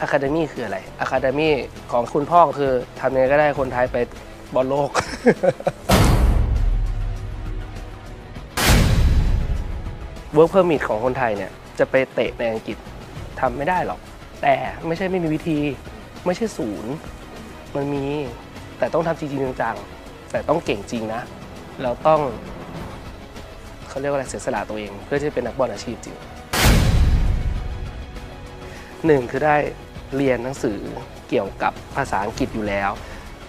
อะคาเดมี่คืออะไรอะคาเดมี่ของคุณพ่อคือทำยังไงก็ได้คนไทยไปบอลโลก เวิร์กเพอร์มิทของคนไทยเนี่ย จะไปเตะในอังกฤษทำไม่ได้หรอก แต่ไม่ใช่ไม่มีวิธีไม่ใช่ศูนย์ มันมีแต่ต้องทำจริงๆจังๆแต่ต้องเก่งจริงนะแล้วต้องเขาเรียกว่าอะไรเสียสละตัวเอง เพื่อที่จะเป็นนักบอลอาชีพจริงหนึ่งคือได้ เรียนหนังสือเกี่ยวกับภาษาอังกฤษอยู่แล้ว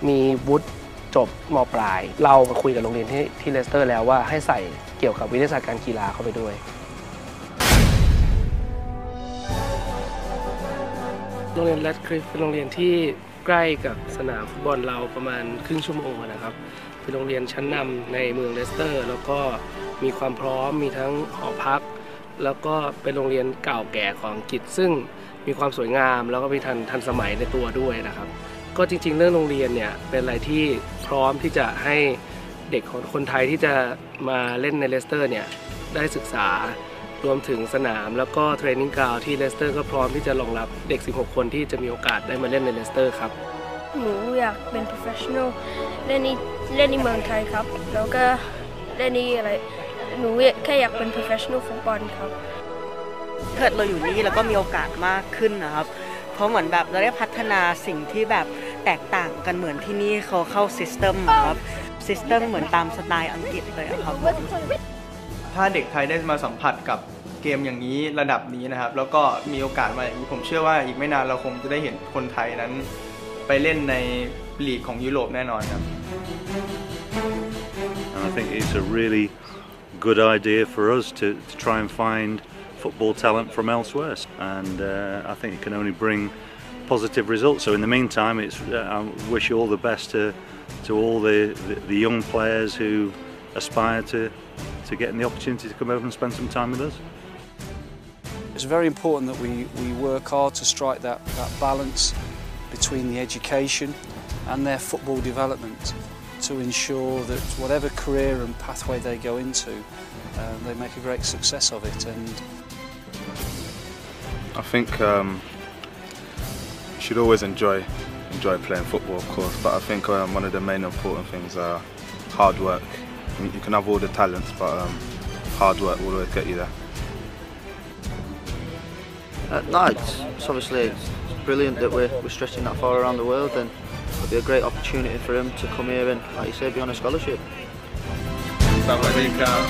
มีวุฒิจบมปลาย เราคุยกับโรงเรียนที่ที่เลสเตอร์แล้วว่าให้ใส่เกี่ยวกับวิทยาศาสตร์การกีฬาเข้าไปด้วย โรงเรียนแรดคลิฟเป็นโรงเรียนที่ใกล้กับสนามฟุตบอลเราประมาณครึ่งชั่วโมงนะครับ เป็นโรงเรียนชั้นนำในเมืองเลสเตอร์ แล้วก็มีความพร้อมมีทั้งหอพัก แล้วก็เป็นโรงเรียนเก่าแก่ของอังกฤษซึ่ง มีความสวยงาม แล้วก็มีทันทันสมัยในตัวด้วยนะครับ ก็จริง ๆ เรื่องโรงเรียนเนี่ยเป็นอะไรที่พร้อมที่จะให้เด็กของคนไทยที่จะมาเล่นในเลสเตอร์เนี่ยได้ศึกษารวมถึงสนามแล้วก็เทรนนิ่งกราวที่เลสเตอร์ก็พร้อมที่จะรองรับเด็ก 16 คนที่จะมีโอกาสได้มาเล่นในเลสเตอร์ครับ หนูอยากเป็น professional เล่นในเล่นในเมืองไทยครับ แล้วก็เล่นในอะไร หนูแค่อยากเป็น professional ฟุตบอลครับ เกิดเราอยู่นี่แล้วก็มีโอกาสมากขึ้นนะครับ เพราะเหมือนแบบเราได้พัฒนาสิ่งที่แบบแตกต่างกันเหมือนที่นี่เขาเข้าซิสเต็มครับซิสเต็มเหมือนตามสไตล์อังกฤษเลยอะครับ ถ้าเด็กไทยได้มาสัมผัสกับเกมอย่างนี้ระดับนี้นะครับ แล้วก็มีโอกาสมาอย่างนี้ผมเชื่อว่าอีกไม่นานเราคงจะได้เห็นคนไทยนั้น ไปเล่นในลีกของยุโรปแน่นอนครับ And I think it's a really good idea for us to, to try and find football talent from elsewhere. And uh, I think it can only bring positive results. So in the meantime, it's, uh, I wish you all the best to, to all the, the, the young players who aspire to, to getting the opportunity to come over and spend some time with us. It's very important that we, we work hard to strike that, that balance between the education and their football development to ensure that whatever career and pathway they go into, uh, they make a great success of it. And I think um, you should always enjoy enjoy playing football, of course. But I think um, one of the main important things are hard work. I mean, you can have all the talents, but um, hard work will always get you there. Uh, no, it's, it's obviously it's brilliant that we're, we're stretching that far around the world and it'll be a great opportunity for him to come here and, like you say, be on a scholarship. สวัสดีครับ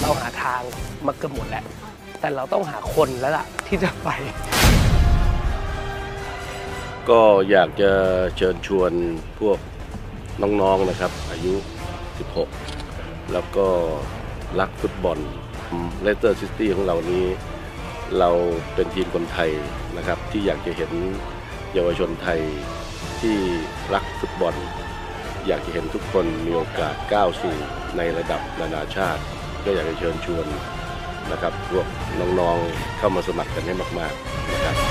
เราหาทางมาเกือบหมดแล้ว แต่เราต้องหาคนแล้วล่ะที่จะไป ก็อยากจะเชิญชวนพวกน้องๆนะครับ อายุ 16 แล้วก็รักฟุตบอลเลสเตอร์ซิตี้ของเรานี้ เราเป็นทีมคนไทยนะครับ ที่อยากจะเห็นเยาวชนไทยที่รักฟุตบอล อยากจะเห็นทุกคนมีโอกาสก้าวสู่ในระดับนานาชาติ ก็อยากจะเชิญชวน นะครับพวกน้องๆเข้ามาสมัครกันให้มากๆนะครับ